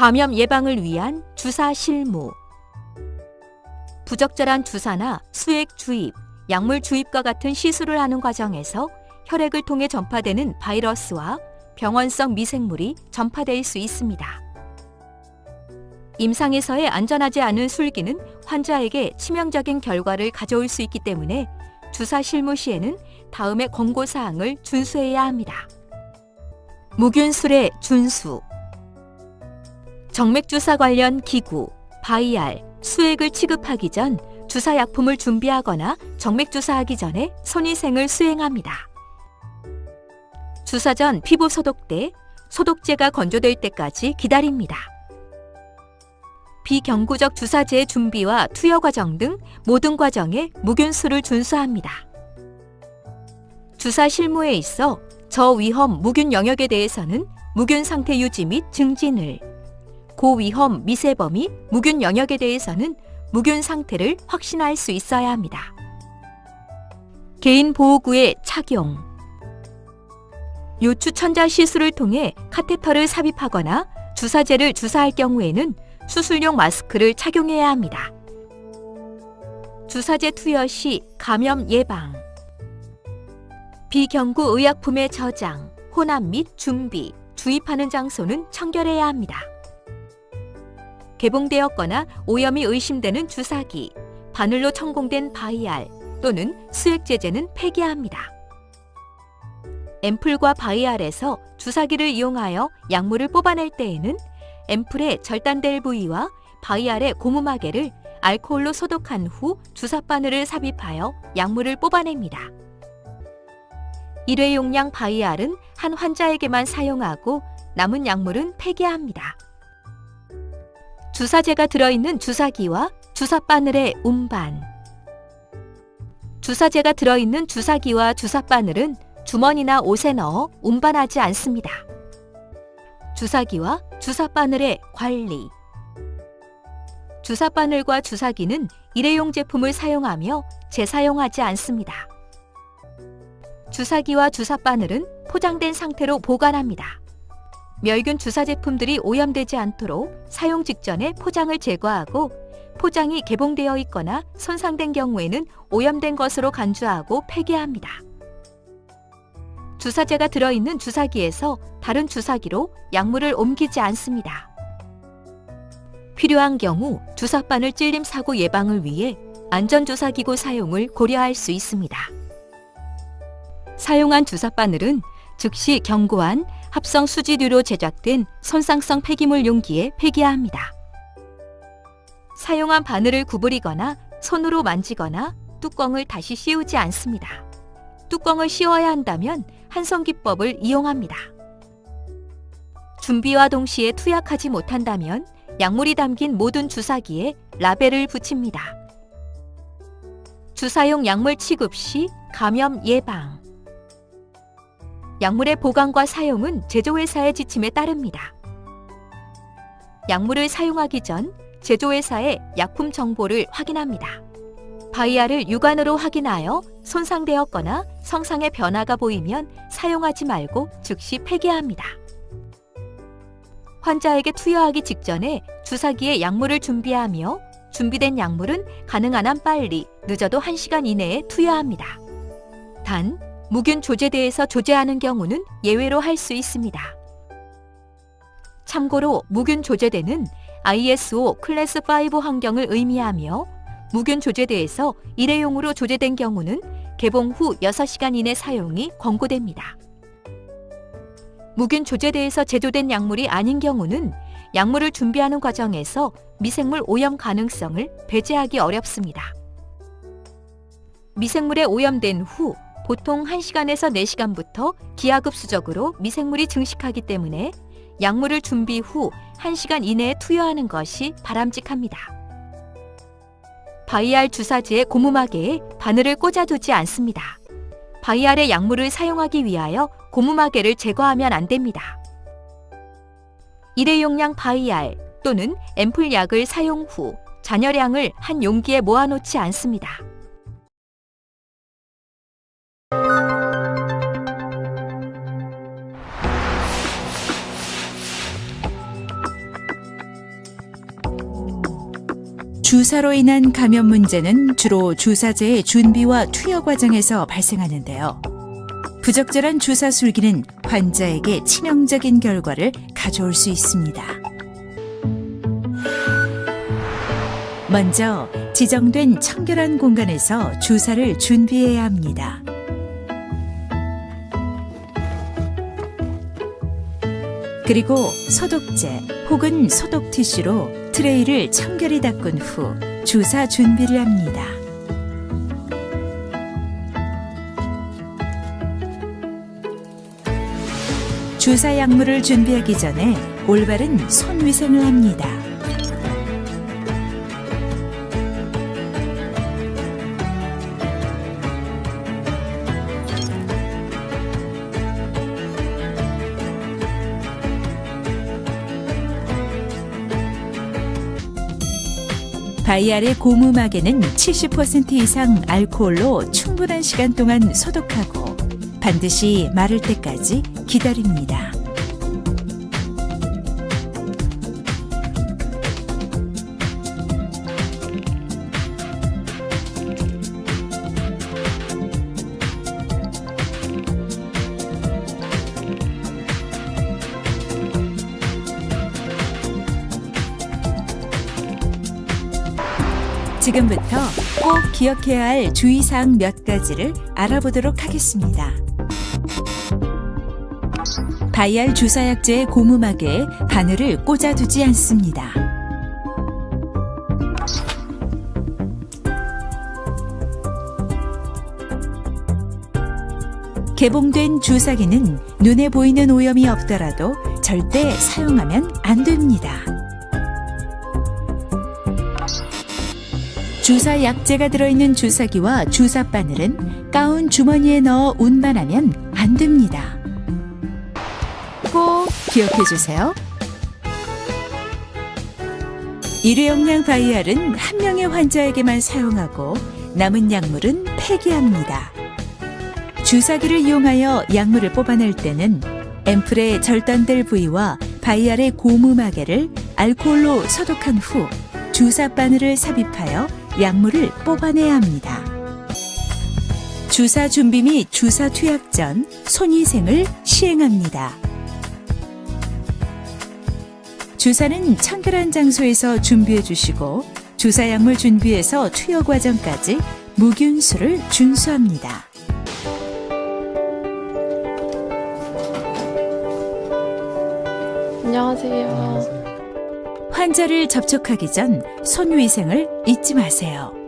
감염 예방을 위한 주사 실무. 부적절한 주사나 수액 주입, 약물 주입과 같은 시술을 하는 과정에서 혈액을 통해 전파되는 바이러스와 병원성 미생물이 전파될 수 있습니다. 임상에서의 안전하지 않은 술기는 환자에게 치명적인 결과를 가져올 수 있기 때문에 주사 실무 시에는 다음의 권고 사항을 준수해야 합니다. 무균술의 준수 정맥주사 관련 기구, 바이알, 수액을 취급하기 전 주사 약품을 준비하거나 정맥주사하기 전에 손위생을 수행합니다. 주사 전 피부 소독대, 소독제가 건조될 때까지 기다립니다. 비경구적 주사제의 준비와 투여 과정 등 모든 과정에 무균수를 준수합니다. 주사 실무에 있어 저위험 무균 영역에 대해서는 무균 상태 유지 및 증진을, 고위험 미세범 위 무균 영역에 대해서는 무균 상태를 확신할 수 있어야 합니다. 개인 보호구의 착용 요추 천자 시술을 통해 카테터를 삽입하거나 주사제를 주사할 경우에는 수술용 마스크를 착용해야 합니다. 주사제 투여 시 감염 예방 비경구 의약품의 저장, 혼합 및 준비, 주입하는 장소는 청결해야 합니다. 개봉되었거나 오염이 의심되는 주사기, 바늘로 천공된 바이알 또는 수액제제는 폐기합니다. 앰플과 바이알에서 주사기를 이용하여 약물을 뽑아낼 때에는 앰플의 절단될 부위와 바이알의 고무마개를 알코올로 소독한 후 주사바늘을 삽입하여 약물을 뽑아냅니다. 일회용량 바이알은 한 환자에게만 사용하고 남은 약물은 폐기합니다. 주사제가 들어있는 주사기와 주사바늘의 운반 주사제가 들어있는 주사기와 주사바늘은 주머니나 옷에 넣어 운반하지 않습니다. 주사기와 주사바늘의 관리 주사바늘과 주사기는 일회용 제품을 사용하며 재사용하지 않습니다. 주사기와 주사바늘은 포장된 상태로 보관합니다. 멸균 주사 제품들이 오염되지 않도록 사용 직전에 포장을 제거하고 포장이 개봉되어 있거나 손상된 경우에는 오염된 것으로 간주하고 폐기합니다. 주사제가 들어있는 주사기에서 다른 주사기로 약물을 옮기지 않습니다. 필요한 경우 주사바늘 찔림 사고 예방을 위해 안전주사기구 사용을 고려할 수 있습니다. 사용한 주사바늘은 즉시 견고한 합성 수지류로 제작된 손상성 폐기물 용기에 폐기합니다. 사용한 바늘을 구부리거나 손으로 만지거나 뚜껑을 다시 씌우지 않습니다. 뚜껑을 씌워야 한다면 한성 기법을 이용합니다. 준비와 동시에 투약하지 못한다면 약물이 담긴 모든 주사기에 라벨을 붙입니다. 주사용 약물 취급 시 감염 예방 약물의 보관과 사용은 제조회사의 지침에 따릅니다. 약물을 사용하기 전 제조회사의 약품 정보를 확인합니다. 바이아를 육안으로 확인하여 손상되었거나 성상의 변화가 보이면 사용하지 말고 즉시 폐기합니다. 환자에게 투여하기 직전에 주사기에 약물을 준비하며 준비된 약물은 가능한 한 빨리 늦어도 1시간 이내에 투여합니다. 단, 무균 조제대에서 조제하는 경우는 예외로 할 수 있습니다. 참고로 무균 조제대는 ISO 클래스 5 환경을 의미하며 무균 조제대에서 일회용으로 조제된 경우는 개봉 후 6시간 이내 사용이 권고됩니다. 무균 조제대에서 제조된 약물이 아닌 경우는 약물을 준비하는 과정에서 미생물 오염 가능성을 배제하기 어렵습니다. 미생물에 오염된 후 보통 1시간에서 4시간부터 기하급수적으로 미생물이 증식하기 때문에 약물을 준비 후 1시간 이내에 투여하는 것이 바람직합니다. 바이알 주사제의 고무마개에 바늘을 꽂아두지 않습니다. 바이알의 약물을 사용하기 위하여 고무마개를 제거하면 안 됩니다. 일회용량 바이알 또는 앰플 약을 사용 후 잔여량을 한 용기에 모아놓지 않습니다. 주사로 인한 감염 문제는 주로 주사제의 준비와 투여 과정에서 발생하는데요. 부적절한 주사 술기는 환자에게 치명적인 결과를 가져올 수 있습니다. 먼저 지정된 청결한 공간에서 주사를 준비해야 합니다. 그리고 소독제 혹은 소독 티슈로 트레이를 청결히 닦은 후 주사 준비를 합니다. 주사 약물을 준비하기 전에 올바른 손 위생을 합니다. 바이알의 고무막에는 70% 이상 알코올로 충분한 시간 동안 소독하고 반드시 마를 때까지 기다립니다. 지금부터 꼭 기억해야 할 주의사항 몇 가지를 알아보도록 하겠습니다. 바이알 주사약제의 고무막에 바늘을 꽂아두지 않습니다. 개봉된 주사기는 눈에 보이는 오염이 없더라도 절대 사용하면 안 됩니다. 주사 약제가 들어있는 주사기와 주사 바늘은 가운 주머니에 넣어 운반하면 안 됩니다. 꼭 기억해 주세요. 일회용량 바이알은 한 명의 환자에게만 사용하고 남은 약물은 폐기합니다. 주사기를 이용하여 약물을 뽑아낼 때는 앰플의 절단될 부위와 바이알의 고무 마개를 알코올로 소독한 후 주사 바늘을 삽입하여 약물을 뽑아내야 합니다. 주사 준비 및 주사 투약 전 손위생을 시행합니다. 주사는 청결한 장소에서 준비해 주시고 주사 약물 준비에서 투여 과정까지 무균수를 준수합니다. 안녕하세요. 환자를 접촉하기 전 손위생을 잊지 마세요.